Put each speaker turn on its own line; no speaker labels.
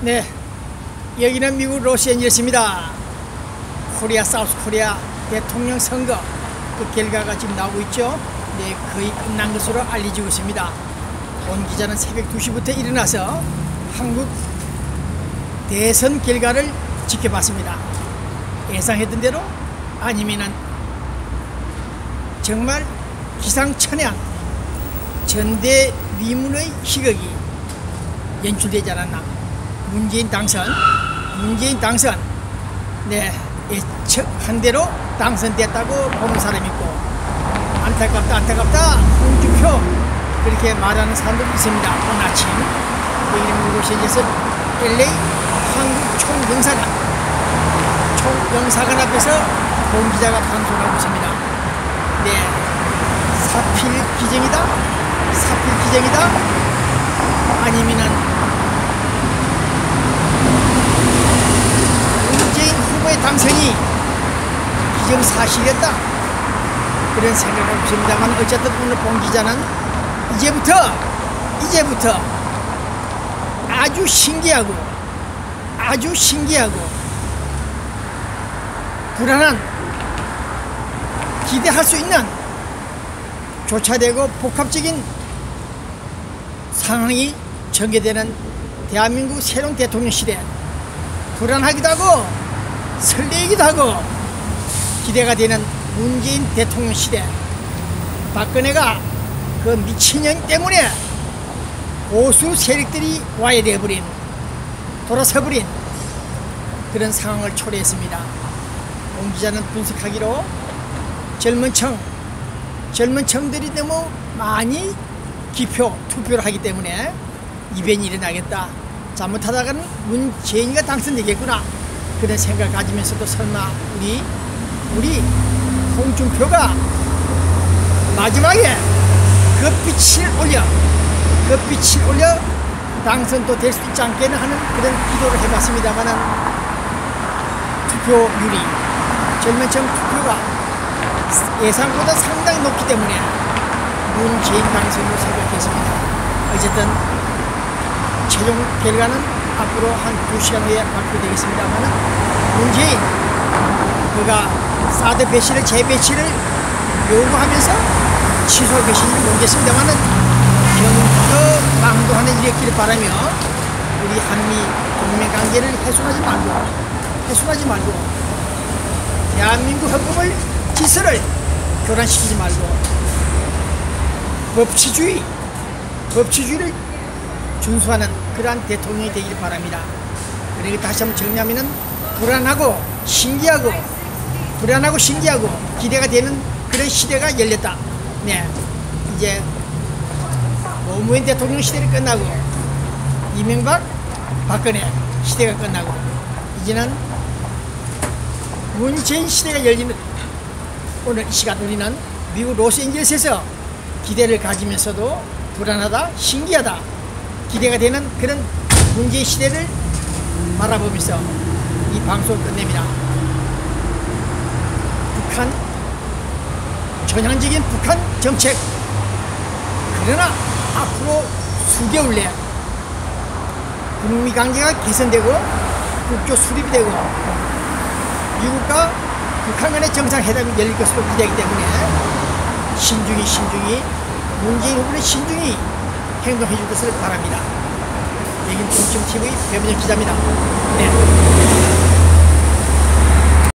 네, 여기는 미국 로스앤젤레스입니다. 코리아 사우스 코리아 대통령 선거 그 결과가 지금 나오고 있죠. 네, 거의 끝난 것으로 알려지고 있습니다. 본 기자는 새벽 2시부터 일어나서 한국 대선 결과를 지켜봤습니다. 예상했던 대로 아니면은 정말 기상천외한 전대 미문의 희극이 연출되지 않았나. 문재인 당선, 문재인 당선, 네, 예측한 대로 당선됐다고 보는 사람이 있고, 안타깝다, 안타깝다, 홍준표, 그렇게 말하는 사람도 있습니다. 오늘 아침, 여기 로시에서 LA 한국 총영사관, 총영사관 앞에서 본 기자가 방송하고 있습니다. 네, 사필 기정이다, 사필 기정이다, 아니면은 문재인 후보의 당선이 기정사실이었다. 그런 생각을 없습니다만 어쨌든 오늘 본 기자는 이제부터 이제부터 아주 신기하고 아주 신기하고 불안한 기대할 수 있는 조차되고 복합적인 상황이 전개되는 대한민국 새로운 대통령 시대 불안하기도 하고 설레기도 하고 기대가 되는 문재인 대통령 시대 박근혜가 그 미친년 때문에 보수 세력들이 와해되어버린 돌아서버린 그런 상황을 초래했습니다. 온 기자는 분석하기로 젊은 청 젊은 청들이 너무 많이 기표 투표를 하기 때문에 이변이 일어나겠다. 잘못하다가는 문재인이가 당선되겠구나. 그런 생각을 가지면서도 설마 우리 우리 홍준표가 마지막에 그 빛을 올려 그 빛을 올려 당선도 될 수 있지 않겠나 하는 그런 기도를 해봤습니다만은 투표율이 젊은층 투표가 예상보다 상당히 높기 때문에 문재인 당선으로 생각했습니다. 어쨌든 최종 결과는 앞으로 한두 시간 후에 발표되겠습니다만은 문재인 그가 사드 배치를 재배치를 요구하면서 취소 배치를 모르겠습니다만은 경거 망도하는 일이었기를 바라며 우리 한미 동맹 관계를 훼손하지 말고 훼손하지 말고 대한민국 헌법을 질서를 교란시키지 말고 법치주의 법치주의를 준수하는 그러한 대통령이 되기를 바랍니다. 그러니까 다시 한번 정리하면은 불안하고 신기하고 불안하고 신기하고 기대가 되는 그런 시대가 열렸다. 네. 이제 노무현 대통령 시대를 끝나고 이명박 박근혜 시대가 끝나고 이제는 문재인 시대가 열리는 오늘 이 시간 우리는 미국 로스앤젤레스에서 기대를 가지면서도 불안하다 신기하다 기대가 되는 그런 문재인 시대를 바라보면서 이 방송을 끝냅니다. 북한 전향적인 북한 정책 그러나 앞으로 수개월 내 북미 관계가 개선되고 국교 수립이 되고 미국과 북한 간의 정상회담이 열릴 것으로 기대하기 때문에 신중히 신중히 문재인 후보는 신중히 행동해 줄 것을 바랍니다. 여긴 동침TV 배분영 기자입니다. 네.